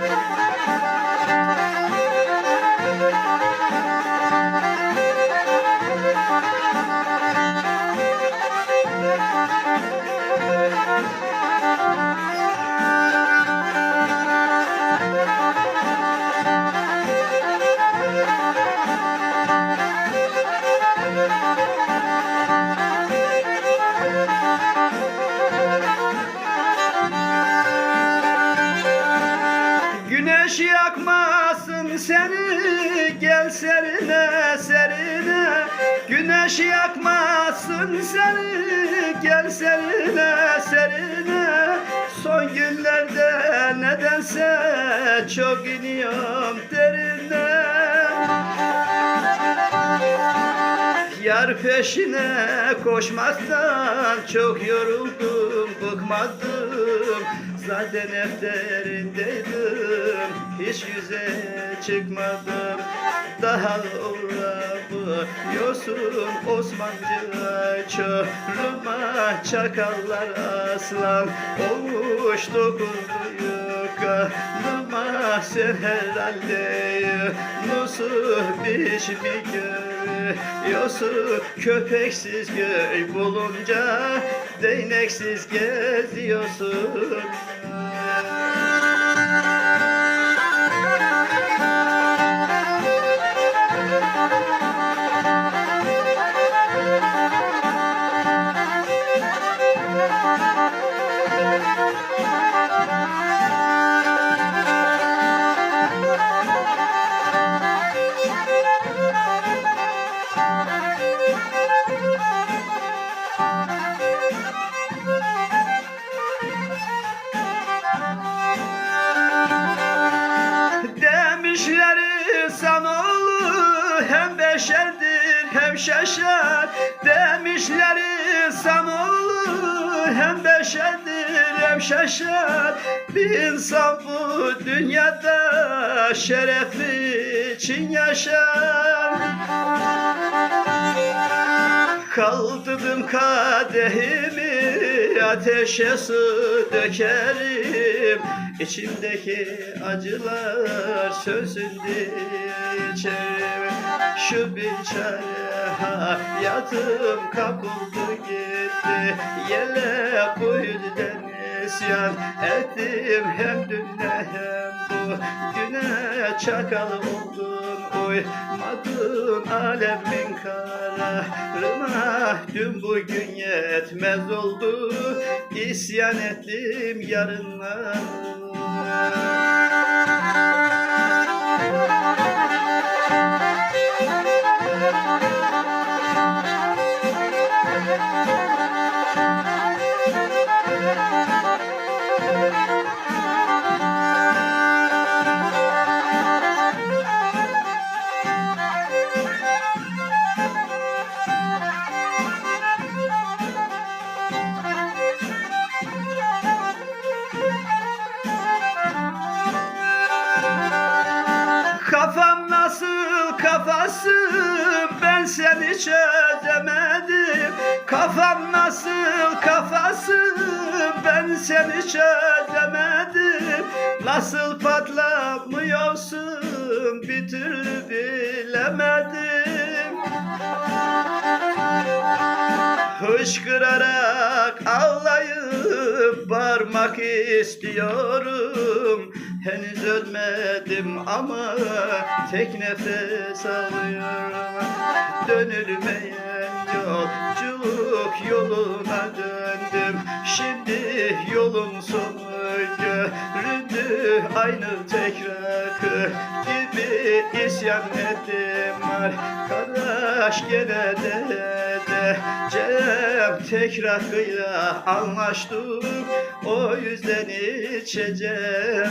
Güneş seni gel serine serine. Güneş yakmasın seni gel serine serine. Son günlerde nedense çok iniyorum derine. Yar peşine koşmaktan çok yoruldum, bıkmadım Zaten defterindeydim, hiç yüze çıkmadım. Daha uğramıyorsun Osmancı Çorum'a Çakallar aslan olmuş dokundu kanıma Sen herhalde Yunus'u hiç mi görüyorsun Köpeksiz göy bulunca Değneksiz geziyorsun beşerdir hem şaşar Demişler insanoğlu hem beşerdir hem şaşar. Bir insan bu dünyada şerefi için yaşar. Kaldırdım kadehimi ateşe su dökerim. İçimdeki acılar sönsün diye içerim. Şu bir çare hayatım kapıldı gitti. Yele bu yüzden isyan ettim hem dünle hem bu güne. Çakal oldun uymadın alemin kararına. Dün bugün yetmez oldu isyan ettim yarınlar Kafam nasıl kafasın ben seni çözemedim. Kafam nasıl kafasın ben seni çözemedim. Nasıl patlamıyorsun bir türlü bilemedim. Hışkırarak ağlayıp bağırmak istiyorum Henüz ölmedim ama tek nefes alıyorum. Dönülmeyen yolculuk yoluna döndüm. Şimdi yolun sonu göründü Aynı tekrar gibi isyan ettim. Arkadaş gene de Cem tekrar kıyla anlaştık O yüzden içeceğim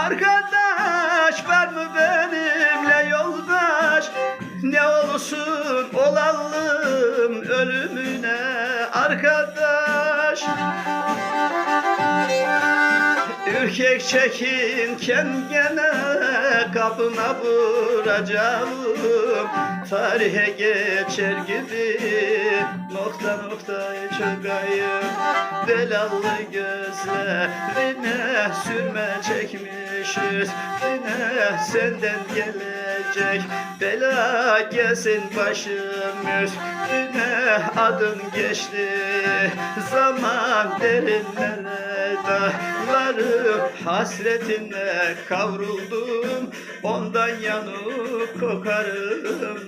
arkadaş var mı benimle yoldaş? Ne olursun olalım ölümüne arkadaş. Ürkek çekinken gene kapına vuracağım. Tarihe geçer gibi nokta nokta çıkayım Belalı gözlerine sürme çekmişiz Yine senden gelecek bela gelsin başım üstüne Adın geçti zaman derinlere dağlarım Hasretine kavruldum ondan yanıp kokarım